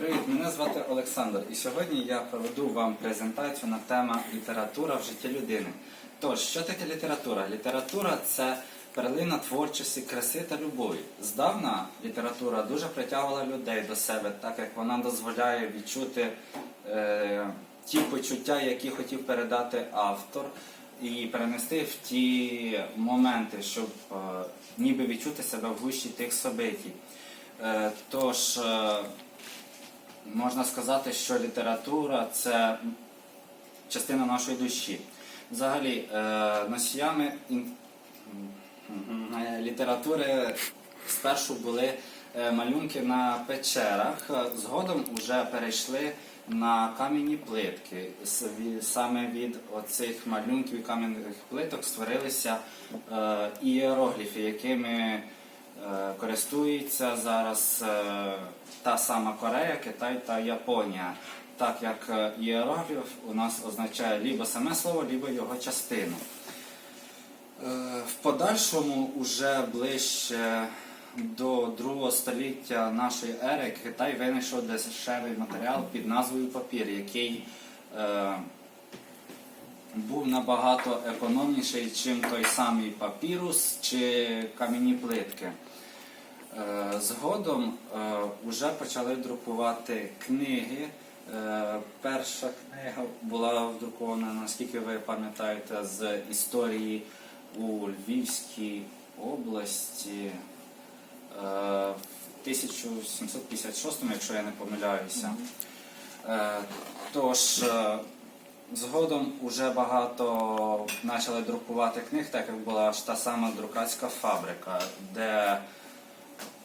Привіт, мене звати Олександр, і сьогодні я проведу вам презентацію на тему література в житті людини. Тож, що таке література? Література це перлина творчості, краси та любові. Здавна література дуже притягувала людей до себе, так як вона дозволяє відчути е, ті почуття, які хотів передати автор, і перенести в ті моменти, щоб е, ніби відчути себе в гущі тих событій. Е, Тож, е, можна сказати, що література це частина нашої душі. Взагалі, е, носіями е, літератури спершу були е, малюнки на печерах, згодом вже перейшли на кам'яні плитки. Саме від оцих малюнків і кам'яних плиток створилися ієрогліфи, якими користується зараз е, та сама Корея, Китай та Японія. Так як е, ієрогліф у нас означає либо саме слово, либо його частину. Е, В подальшому, уже ближче до другого століття нашої ери, Китай винайшов дешевий матеріал під назвою папір, який е, набагато економніший, чим той самий папірус чи кам'яні плитки. Е, Згодом вже почали друкувати книги. Е, Перша книга була вдрукована, наскільки ви пам'ятаєте, з історії у Львівській області е, в 1756, якщо я не помиляюся. Е, Тож е, згодом уже багато почали друкувати книг, так як була ж та сама друкарська фабрика, де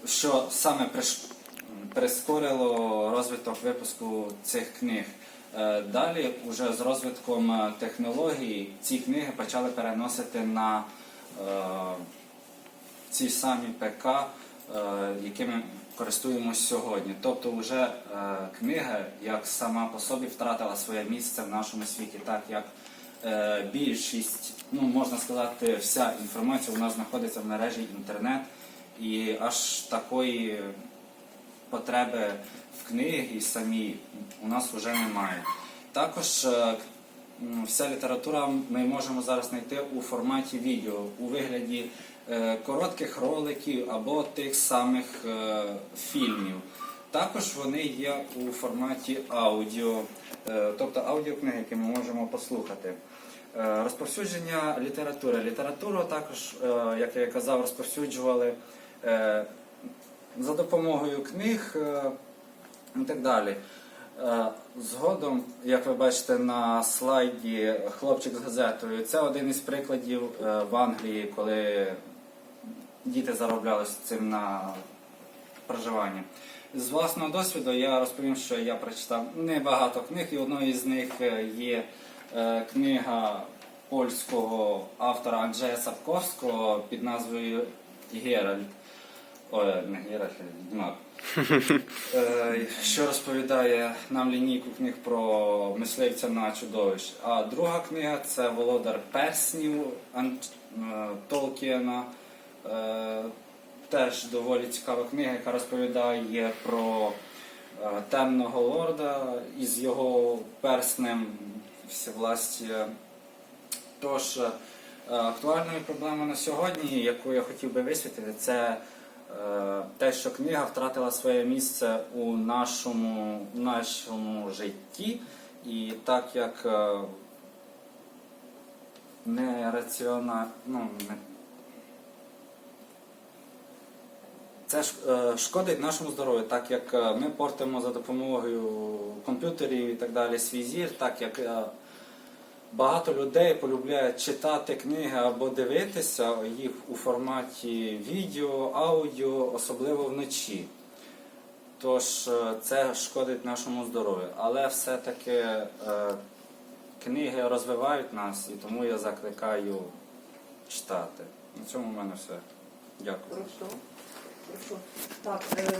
що саме прискорило розвиток випуску цих книг. Е, Далі, вже з розвитком е, технологій, ці книги почали переносити на е, ці самі ПК, е, якими користуємося сьогодні. Тобто, вже е, книга як сама по собі втратила своє місце в нашому світі, так як е, більшість, ну можна сказати, вся інформація у нас знаходиться в мережі інтернет, і аж такої потреби в книгі самій у нас вже немає. Також е, вся література ми можемо зараз знайти у форматі відео, у вигляді е, коротких роликів або тих самих е, фільмів. Також вони є у форматі аудіо, е, тобто аудіокниги, які ми можемо послухати. Розповсюдження літератури. Літературу також, як я казав, розповсюджували за допомогою книг і так далі. Е, Згодом, як ви бачите на слайді, хлопчик з газетою, це один із прикладів е, в Англії, коли діти заробляли з цим на проживання. З власного досвіду я розповім, що я прочитав небагато книг, і одною з них е, є книга польського автора Анджея Сапковського під назвою Геральт. Не а Відьмак. Е, що розповідає нам лінійку книг про мисливця на чудовищ. А друга книга це Володар Перснів е, Толкіена. Е, Теж доволі цікава книга, яка розповідає про темного лорда із його перснем всевластя. Тож актуальною проблемою на сьогодні, яку я хотів би висвітлити, це те, що книга втратила своє місце у нашому, у нашому житті, і так як е, нераціонально, ну, не це е, шкодить нашому здоров'ю, так як е, ми портимо за допомогою комп'ютерів і так далі свій зір, так як е, багато людей полюбляють читати книги або дивитися їх у форматі відео, аудіо, особливо вночі. Тож е, це шкодить нашому здоров'ю. Але все-таки е, книги розвивають нас і тому я закликаю читати. На цьому в мене все. Дякую. Хорошо. Хорошо. Так, е,